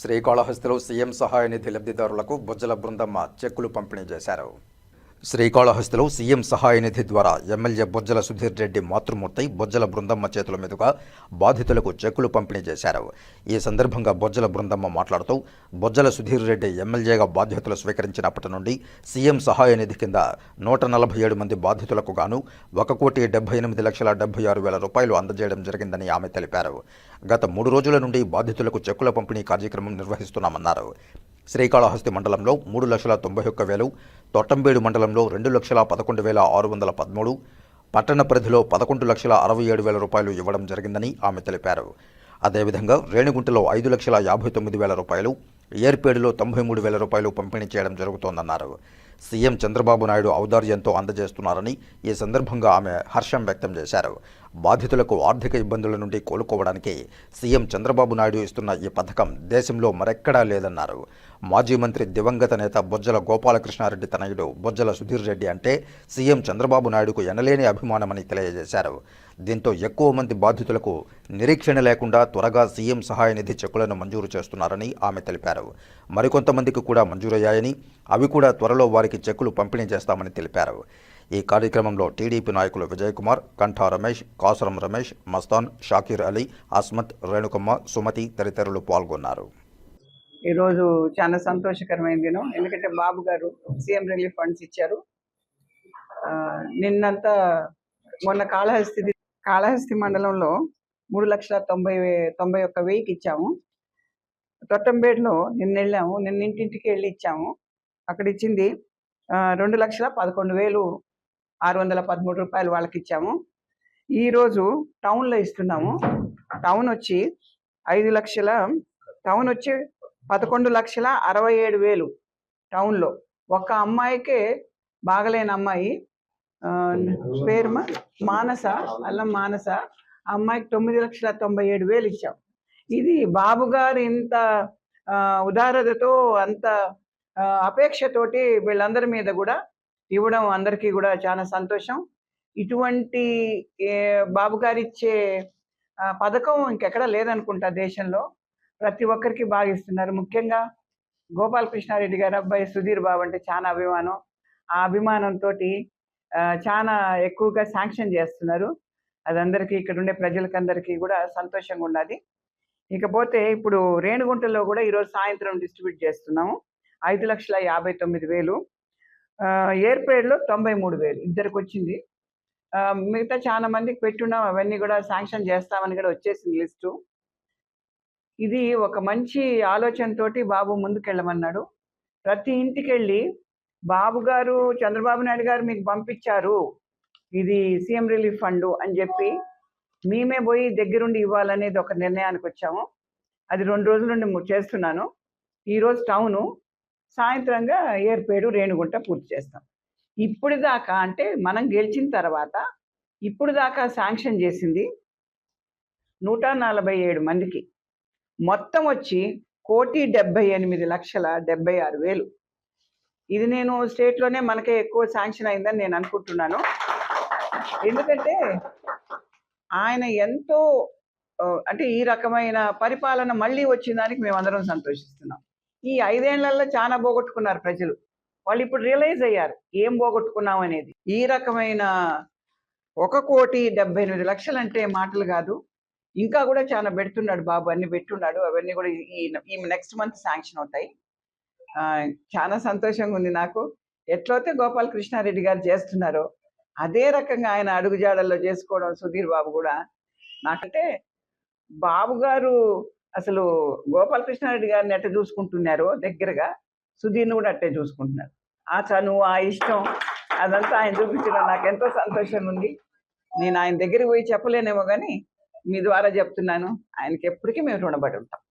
శ్రీకాళహస్తిలో CM సహాయ నిధి లబ్ధిదారులకు బుజ్జల బృందమ్మ చెక్కులు పంపిణీ చేశారు. శ్రీకాళహస్తిలో సీఎం సహాయ నిధి ద్వారా ఎమ్మెల్యే బొజ్జల సుధీర్ రెడ్డి మాతృమూర్తి బొజ్జల బృందమ్మ చేతుల మీదుగా బాధితులకు చెక్కులు పంపిణీ చేశారు. ఈ సందర్భంగా బొజ్జల బృందమ్మ మాట్లాడుతూ బొజ్జల సుధీర్ రెడ్డి ఎమ్మెల్యేగా బాధ్యతలు స్వీకరించినప్పటి నుండి సీఎం సహాయ నిధి కింద నూట నలభై ఏడు మంది బాధితులకు గాను ఒక కోటి డెబ్బై ఎనిమిది లక్షల డెబ్బై ఆరు వేల రూపాయలు అందజేయడం జరిగిందని ఆమె తెలిపారు. గత మూడు రోజుల నుండి బాధితులకు చెక్కుల పంపిణీ కార్యక్రమం నిర్వహిస్తున్నామన్నారు. శ్రీకాళహస్తి మండలంలో మూడు లక్షల తొంభై ఒక్క వేలు తొట్టంబేడు మండలంలో రెండు లక్షల పదకొండు వేల ఆరు వందల పదమూడు పట్టణ పరిధిలో పదకొండు లక్షల అరవై ఏడు వేల రూపాయలు ఇవ్వడం జరిగిందని ఆమె తెలిపారు. అదేవిధంగా రేణిగుంటలో ఐదు లక్షల యాభై తొమ్మిది వేల రూపాయలు ఏర్పేడులో తొంభై మూడు వేల రూపాయలు పంపిణీ చేయడం జరుగుతోందన్నారు. సీఎం చంద్రబాబు నాయుడు ఔదార్యంతో అందజేస్తున్నారని ఈ సందర్భంగా ఆమె హర్షం వ్యక్తం చేశారు. బాధితులకు ఆర్థిక ఇబ్బందుల నుండి కోలుకోవడానికి సీఎం చంద్రబాబు నాయుడు ఇస్తున్న ఈ పథకం దేశంలో మరెక్కడా లేదన్నారు. మాజీ మంత్రి దివంగత నేత బొజ్జల గోపాలకృష్ణారెడ్డి తనయుడు బొజ్జల సుధీర్ రెడ్డి అంటే సీఎం చంద్రబాబు నాయుడుకు ఎనలేని అభిమానమని తెలియజేశారు. దీంతో ఎక్కువ మంది బాధితులకు నిరీక్షణ లేకుండా త్వరగా సీఎం సహాయ నిధి చెక్కులను మంజూరు చేస్తున్నారని ఆమె తెలిపారు. మరికొంతమందికి కూడా మంజూరయ్యాయని అవి కూడా త్వరలో వారికి చెక్కులు పంపిణీ చేస్తామని తెలిపారు. ఈ కార్యక్రమంలో టీడీపీ నాయకులు విజయ్ కుమార్ కంఠా రమేష్ కాసురం రమేష్ మస్తాన్ షాకీర్ అలీ అస్మత్ రేణుకమ్మ సుమతి తదితరులు పాల్గొన్నారు. ఈరోజు చాలా సంతోషకరమైన దినం. ఎందుకంటే బాబు గారు సీఎం రిలీఫ్ ఫండ్స్ ఇచ్చారు. ఆ, నిన్నంతా మొన్న కాళహస్తి కాళహస్తి మండలంలో మూడు లక్షల తొంభై తొంభై ఒక్క వెయ్యికి ఇచ్చాము. తొట్టంబేడులో నిన్న వెళ్ళాము నిన్న ఇంటింటికి వెళ్ళి ఇచ్చాము. అక్కడ ఇచ్చింది ఆ, రెండు లక్షల పదకొండు వేలు ఆరు వందల పదమూడు రూపాయలు వాళ్ళకి ఇచ్చాము ఈరోజు టౌన్లో ఇస్తున్నాము. టౌన్ వచ్చి ఐదు లక్షల టౌన్ వచ్చి పదకొండు లక్షల అరవై ఏడు వేలు టౌన్లో. ఒక అమ్మాయికే బాగలేని అమ్మాయి పేరు మానస అల్లం మానస అమ్మాయికి తొమ్మిది లక్షల తొంభై ఏడు వేలు ఇచ్చాం. ఇది బాబు గారు ఇంత ఆ, ఉదారతతో అంత అపేక్షతోటి వీళ్ళందరి మీద కూడా ఇవ్వడం అందరికీ కూడా చాలా సంతోషం. ఇటువంటి ఏ, బాబు గారు ఇచ్చే పథకం ఇంకెక్కడ లేదనుకుంటా దేశంలో. ప్రతి ఒక్కరికి బాగా ఇస్తున్నారు. ముఖ్యంగా గోపాలకృష్ణారెడ్డి గారు అబ్బాయి సుధీర్ బాబు అంటే చాలా అభిమానం. ఆ అభిమానంతో చాలా ఎక్కువగా శాంక్షన్ చేస్తున్నారు. అది అందరికీ ఇక్కడ ఉండే ప్రజలకందరికీ కూడా సంతోషంగా ఉన్నది. ఇకపోతే ఇప్పుడు రేణుగుంటలో కూడా ఈరోజు సాయంత్రం డిస్ట్రిబ్యూట్ చేస్తున్నాము. ఐదు లక్షల యాభై తొమ్మిది వేలు. ఎయిర్పేడ్లో తొంభై మూడు వేలు ఇద్దరికి వచ్చింది మిగతా చాలా మందికి పెట్టున్నాం అవన్నీ కూడా శాంక్షన్ చేస్తామని కూడా వచ్చేసింది లిస్టు. ఇది ఒక మంచి ఆలోచనతోటి బాబు ముందుకెళ్ళమన్నాడు. ప్రతి ఇంటికి వెళ్ళి బాబు గారు చంద్రబాబు నాయుడు గారు మీకు పంపించారు ఇది సీఎం రిలీఫ్ ఫండ్ అని చెప్పి మేమే పోయి దగ్గరుండి ఇవ్వాలనేది ఒక నిర్ణయానికి వచ్చాము అది రెండు రోజుల నుండి చేస్తున్నాను. ఈరోజు టౌను సాయంత్రంగా ఏర్పేడు రేణుగుంట పూర్తి చేస్తాం. ఇప్పుడు దాకా అంటే మనం గెలిచిన తర్వాత ఇప్పుడు దాకా శాంక్షన్ చేసింది నూట నలభై ఏడు మందికి. మొత్తం వచ్చి కోటి డెబ్బై ఎనిమిది లక్షల డెబ్బై ఆరు వేలు. ఇది నేను స్టేట్లోనే మనకే ఎక్కువ శాంక్షన్ అయిందని నేను అనుకుంటున్నాను. ఎందుకంటే ఆయన ఎంతో అంటే ఈ రకమైన పరిపాలన మళ్ళీ వచ్చిన దానికి మేమందరం సంతోషిస్తున్నాం. ఈ ఐదేళ్ళలో చాలా పోగొట్టుకున్నారు ప్రజలు. వాళ్ళు ఇప్పుడు రియలైజ్ అయ్యారు ఏం పోగొట్టుకున్నాం అనేది. ఈ రకమైన ఒక కోటి డెబ్బై ఎనిమిది లక్షలు అంటే మాటలు కాదు. ఇంకా కూడా చాలా పెడుతున్నాడు బాబు అన్ని పెట్టున్నాడు అవన్నీ కూడా ఈ ఈ నెక్స్ట్ మంత్ శాంక్షన్ అవుతాయి. ఆ, చాలా సంతోషంగా ఉంది నాకు. ఎట్లయితే గోపాల కృష్ణారెడ్డి గారు చేస్తున్నారో అదే రకంగా ఆయన అడుగుజాడల్లో చేసుకోవడం సుధీర్ బాబు కూడా. నాకంటే బాబు గారు అసలు గోపాలకృష్ణారెడ్డి గారిని ఎట్ట చూసుకుంటున్నారో దగ్గరగా. సుధీర్ని కూడా అట్టే చూసుకుంటున్నారు. ఆ చను ఆ ఇష్టం అదంతా ఆయన చూపించడం నాకు ఎంతో సంతోషంగా ఉంది. నేను ఆయన దగ్గరికి పోయి చెప్పలేనేమో కానీ మీ ద్వారా చెప్తున్నాను. ఆయనకి ఎప్పటికీ మేము రుణపడి ఉంటాం.